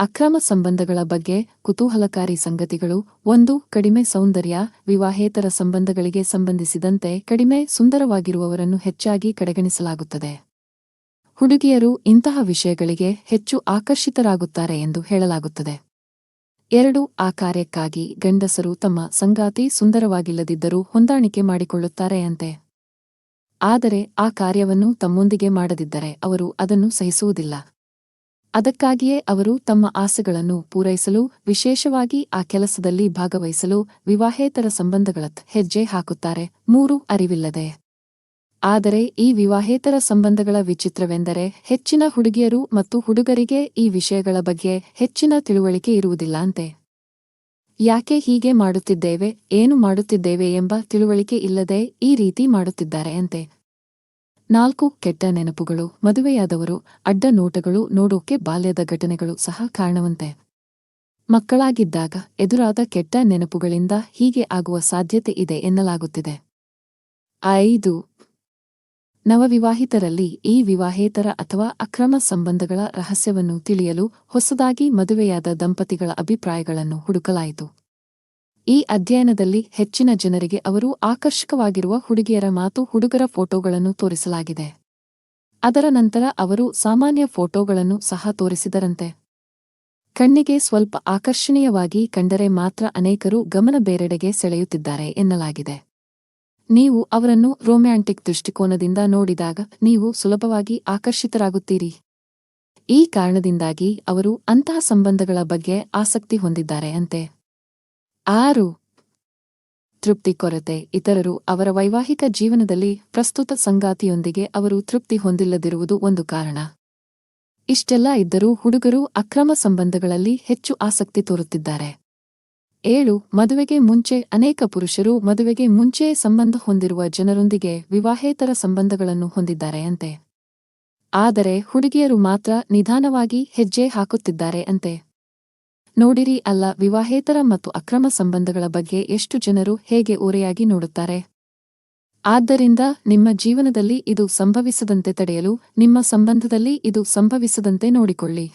ಅಕ್ರಮ ಸಂಬಂಧಗಳ ಬಗ್ಗೆ ಕುತೂಹಲಕಾರಿ ಸಂಗತಿಗಳು. ಒಂದು, ಕಡಿಮೆ ಸೌಂದರ್ಯ, ವಿವಾಹೇತರ ಸಂಬಂಧಗಳಿಗೆ ಸಂಬಂಧಿಸಿದಂತೆ ಕಡಿಮೆ ಸುಂದರವಾಗಿರುವವರನ್ನು ಹೆಚ್ಚಾಗಿ ಕಡೆಗಣಿಸಲಾಗುತ್ತದೆ. ಹುಡುಗಿಯರು ಇಂತಹ ವಿಷಯಗಳಿಗೆ ಹೆಚ್ಚು ಆಕರ್ಷಿತರಾಗುತ್ತಾರೆ ಎಂದು ಹೇಳಲಾಗುತ್ತದೆ. ಎರಡು, ಆ ಕಾರ್ಯಕ್ಕಾಗಿ ಗಂಡಸರು ತಮ್ಮ ಸಂಗಾತಿ ಸುಂದರವಾಗಿಲ್ಲದಿದ್ದರೂ ಹೊಂದಾಣಿಕೆ ಮಾಡಿಕೊಳ್ಳುತ್ತಾರೆ ಅಂತೆ. ಆದರೆ ಆ ಕಾರ್ಯವನ್ನು ತಮ್ಮೊಂದಿಗೆ ಮಾಡದಿದ್ದರೆ ಅವರು ಅದನ್ನು ಸಹಿಸುವುದಿಲ್ಲ. ಅದಕ್ಕಾಗಿಯೇ ಅವರು ತಮ್ಮ ಆಸೆಗಳನ್ನು ಪೂರೈಸಲು, ವಿಶೇಷವಾಗಿ ಆ ಕೆಲಸದಲ್ಲಿ ಭಾಗವಹಿಸಲು ವಿವಾಹೇತರ ಸಂಬಂಧಗಳ ಹೆಜ್ಜೆ ಹಾಕುತ್ತಾರೆ. ಮೂರು, ಅರಿವಿಲ್ಲದೆ. ಆದರೆ ಈ ವಿವಾಹೇತರ ಸಂಬಂಧಗಳ ವಿಚಿತ್ರವೆಂದರೆ ಹೆಚ್ಚಿನ ಹುಡುಗಿಯರು ಮತ್ತು ಹುಡುಗರಿಗೆ ಈ ವಿಷಯಗಳ ಬಗ್ಗೆ ಹೆಚ್ಚಿನ ತಿಳುವಳಿಕೆ ಇರುವುದಿಲ್ಲ ಅಂತೆ. ಯಾಕೆ ಹೀಗೆ ಮಾಡುತ್ತಿದ್ದೇವೆ, ಏನು ಮಾಡುತ್ತಿದ್ದೇವೆ ಎಂಬ ತಿಳುವಳಿಕೆ ಇಲ್ಲದೆ ಈ ರೀತಿ ಮಾಡುತ್ತಿದ್ದಾರೆ ಅಂತೆ. ನಾಲ್ಕು ಕೆಟ್ಟ ನೆನಪುಗಳು, ಮದುವೆಯಾದವರು, ಅಡ್ಡ ನೋಟಗಳು, ನೋಡೋಕೆ ಬಾಲ್ಯದ ಘಟನೆಗಳು ಸಹ ಕಾರಣವಂತೆ. ಮಕ್ಕಳಾಗಿದ್ದಾಗ ಎದುರಾದ ಕೆಟ್ಟ ನೆನಪುಗಳಿಂದ ಹೀಗೆ ಆಗುವ ಸಾಧ್ಯತೆ ಇದೆ ಎನ್ನಲಾಗುತ್ತಿದೆ. ಐದು, ನವವಿವಾಹಿತರಲ್ಲಿ ಈ ವಿವಾಹೇತರ ಅಥವಾ ಅಕ್ರಮ ಸಂಬಂಧಗಳ ರಹಸ್ಯವನ್ನು ತಿಳಿಯಲು ಹೊಸದಾಗಿ ಮದುವೆಯಾದ ದಂಪತಿಗಳ ಅಭಿಪ್ರಾಯಗಳನ್ನು ಹುಡುಕಲಾಯಿತು. ಈ ಅಧ್ಯಯನದಲ್ಲಿ ಹೆಚ್ಚಿನ ಜನರಿಗೆ ಅವರು ಆಕರ್ಷಕವಾಗಿರುವ ಹುಡುಗಿಯರ ಮಾತು ಹುಡುಗರ ಫೋಟೋಗಳನ್ನು ತೋರಿಸಲಾಗಿದೆ. ಅದರ ನಂತರ ಅವರು ಸಾಮಾನ್ಯ ಫೋಟೋಗಳನ್ನು ಸಹ ತೋರಿಸಿದರಂತೆ. ಕಣ್ಣಿಗೆ ಸ್ವಲ್ಪ ಆಕರ್ಷಣೀಯವಾಗಿ ಕಂಡರೆ ಮಾತ್ರ ಅನೇಕರು ಗಮನ ಬೇರೆಡೆಗೆ ಸೆಳೆಯುತ್ತಿದ್ದಾರೆ ಎನ್ನಲಾಗಿದೆ. ನೀವು ಅವರನ್ನು ರೊಮ್ಯಾಂಟಿಕ್ ದೃಷ್ಟಿಕೋನದಿಂದ ನೋಡಿದಾಗ ನೀವು ಸುಲಭವಾಗಿ ಆಕರ್ಷಿತರಾಗುತ್ತೀರಿ. ಈ ಕಾರಣದಿಂದಾಗಿ ಅವರು ಅಂತಹ ಸಂಬಂಧಗಳ ಬಗ್ಗೆ ಆಸಕ್ತಿ ಹೊಂದಿದ್ದಾರೆ ಅಂತೆ. ಆರು. ತೃಪ್ತಿ ಕೊರತೆ. ಇತರರು ಅವರ ವೈವಾಹಿಕ ಜೀವನದಲ್ಲಿ ಪ್ರಸ್ತುತ ಸಂಗಾತಿಯೊಂದಿಗೆ ಅವರು ತೃಪ್ತಿ ಹೊಂದಿಲ್ಲದಿರುವುದು ಒಂದು ಕಾರಣ. ಇಷ್ಟೆಲ್ಲ ಇದ್ದರೂ ಹುಡುಗರು ಅಕ್ರಮ ಸಂಬಂಧಗಳಲ್ಲಿ ಹೆಚ್ಚು ಆಸಕ್ತಿ ತೋರುತ್ತಿದ್ದಾರೆ. ಏಳು. ಮದುವೆಗೆ ಮುಂಚೆ ಅನೇಕ ಪುರುಷರು ಮದುವೆಗೆ ಮುಂಚೆ ಸಂಬಂಧ ಹೊಂದಿರುವ ಜನರೊಂದಿಗೆ ವಿವಾಹೇತರ ಸಂಬಂಧಗಳನ್ನು ಹೊಂದಿದ್ದಾರೆ ಅಂತೆ. ಆದರೆ ಹುಡುಗಿಯರು ಮಾತ್ರ ನಿಧಾನವಾಗಿ ಹೆಜ್ಜೆ ಹಾಕುತ್ತಿದ್ದಾರೆ ಅಂತೆ. ನೋಡಿರಿ ಅಲ್ಲ ವಿವಾಹೇತರ ಮತ್ತು ಅಕ್ರಮ ಸಂಬಂಧಗಳ ಬಗ್ಗೆ ಎಷ್ಟು ಜನರು ಹೇಗೆ ಓರೆಯಾಗಿ ನೋಡುತ್ತಾರೆ? ಆದ್ದರಿಂದ ನಿಮ್ಮ ಜೀವನದಲ್ಲಿ ಇದು ಸಂಭವಿಸದಂತೆ ತಡೆಯಲು, ನಿಮ್ಮ ಸಂಬಂಧದಲ್ಲಿ ಇದು ಸಂಭವಿಸದಂತೆ ನೋಡಿಕೊಳ್ಳಿ.